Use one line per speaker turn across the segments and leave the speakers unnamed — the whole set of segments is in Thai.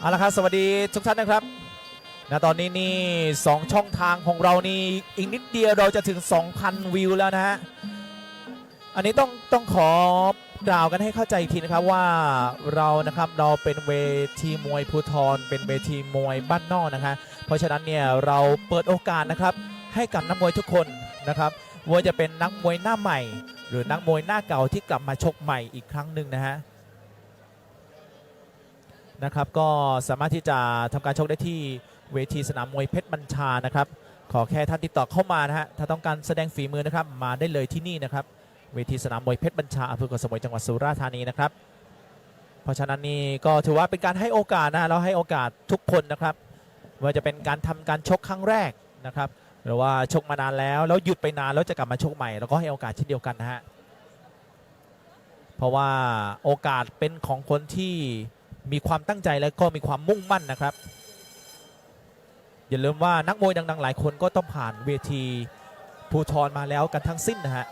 เอาละครับสวัสดีทุกท่านนะครับณตอนนี้นี่สองช่องทางของเรานี่อีกนิดเดียวเราจะถึง 2,000 วิวแล้วนะฮะอันนี้ต้องต้องขอกล่าวกันให้เข้าใจอีกทีนะครับว่าเรานะครับเราเป็นเวทีมวยภูทรเป็นเวทีมวยบ้านนอกนะคะ เพราะฉะนั้นเนี่ยเราเปิดโอกาสนะครับให้กับนักมวยทุกคนนะครับว่าจะเป็นนักมวยหน้าใหม่ หรือนักมวยหน้าเก่าที่กลับมาชกใหม่อีกครั้งหนึ่งนะฮะ นะครับ ก็สามารถที่จะทำการชกได้ที่เวทีสนามมวยเพชรบัญชานะครับ ขอแค่ท่านติดต่อเข้ามานะฮะถ้าต้องการแสดงฝีมือนะครับ มาได้เลยที่นี่นะครับ เวทีสนามมวยเพชรบัญชาอำเภอเกาะสมุยจังหวัดสุราษฎร์ธานีนะครับ เพราะฉะนั้นนี่ก็ถือว่าเป็นการให้โอกาสนะเราให้โอกาสทุกคนนะครับว่าจะเป็นการทำการชกครั้งแรกนะครับหรือว่าชกมานานแล้วแล้วหยุดไปนานแล้วจะกลับมาชกใหม่เราก็ให้โอกาสเช่นเดียวกันนะฮะเพราะว่าโอกาสเป็นของคนที่ มีความตั้งใจและก็มีความมุ่งมั่นนะครับ อย่าลืมว่านักมวยดัง ๆ หลายคนก็ต้องผ่านเวทีภูทรมาแล้วกันทั้งสิ้นนะฮะ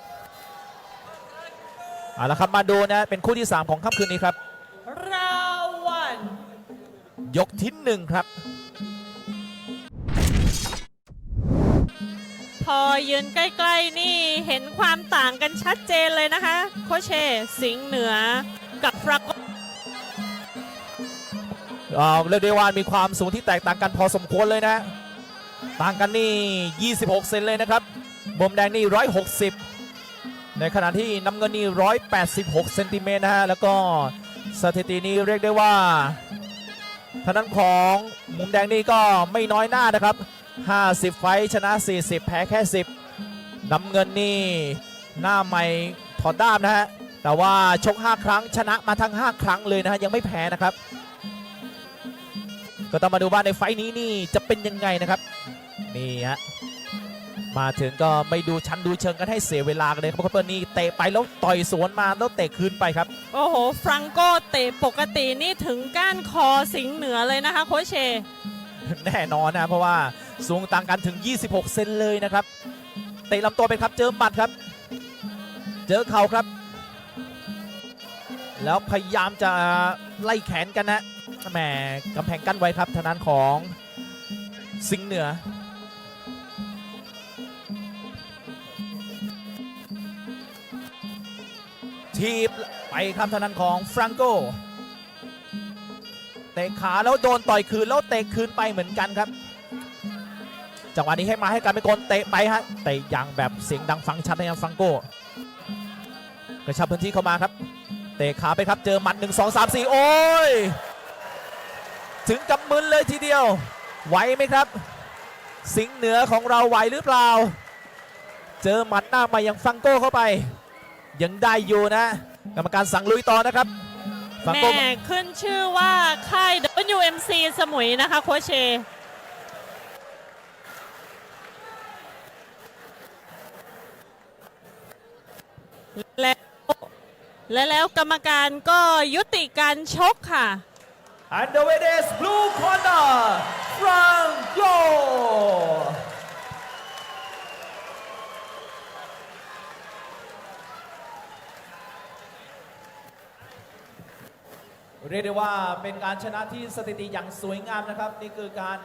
เอาละครับมาดูนะเป็นคู่ที่ 3 ของค่ำคืนนี้ครับ
Round one.
ยกที่หนึ่งครับ
พอยืนใกล้ ๆ นี่เห็นความต่างกันชัดเจนเลยนะคะ โคเช สิงห์เหนือกับฟรักโก
เอ่อเรียกได้ว่ามีความสูงที่แตกต่างกันพอสมควรเลยนะ ต่างกันนี่ 26 เซนเลยนะครับบมแดงนี่ 160 ในขณะที่น้ำเงินนี่ 186 เซนติเมตรนะฮะ แล้วก็สถิตินี้เรียกได้ว่าทางด้านของมุมแดงนี่ก็ไม่น้อยหน้านะครับ 50 ไฟชนะ 40 แพ้แค่ 10 น้ำเงินนี่หน้าใหม่ถอดด้ามนะฮะ แต่ว่าชก 5 ครั้งชนะมาทั้ง 5 ครั้งเลยนะฮะ ยังไม่แพ้นะครับ ก็ต้องมาดูว่าในไฟท์นี้นี่จะเป็นยังไงนะครับ นี่ฮะมาถึงก็ไม่ดูชั้นดูเชิงกันให้เสียเวลากันเลยครับเพราะเปิดนี่เตะไปแล้วต่อยสวนมาแล้วเตะคืนไปครับ
โอ้โห ฟรังโกเตะปกตินี่ถึงก้านคอสิงห์เหนือเลยนะคะโคชเช
แน่นอนนะเพราะว่าสูงต่างกันถึง 26 เซนเลยนะครับ เตะลำตัวไปครับเจอหมัดครับ เจอเข่าครับ แล้วพยายามจะไล่แขนกันนะ แหมกำแพงกั้นไว้ครับทางด้านของสิงห์เหนือ ทีบไปครับทางด้านของฟรังโกเตะขาแล้วโดนต่อยคืนแล้วเตะคืนไปเหมือนกันครับ จังหวะนี้ให้มาให้การไปกลเตะไปฮะเตะอย่างแบบเสียงดังฟังชัดนะยังฟังโกกระชับพื้นที่เข้ามาครับ เตะขาไปครับเจอหมัดหนึ่งสองสามสี่โอ้ย ถึงกับมึนเลยทีเดียว ไหวไหมครับ สิงเหนือของเราไหวหรือเปล่า เจอหมัดหน้ามายังฟังโก้เข้าไป ยังได้อยู่นะ กรรมการสั่งลุยต่อนะครับฟัง
แม่ขึ้นชื่อว่าค่าย WMC สมุยนะคะโคชเชแล้วและแล้วกรรมการก็ยุติการชกค่ะ
And the weight is blue corner, Franco. เรียกได้ว่าเป็นการชนะที่สถิติอย่างสวยงามนะครับ นี่คือการ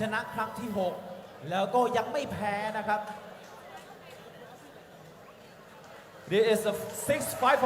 ชนะครั้งที่ 6 แล้วก็ยังไม่แพ้นะครับ This is the sixth fight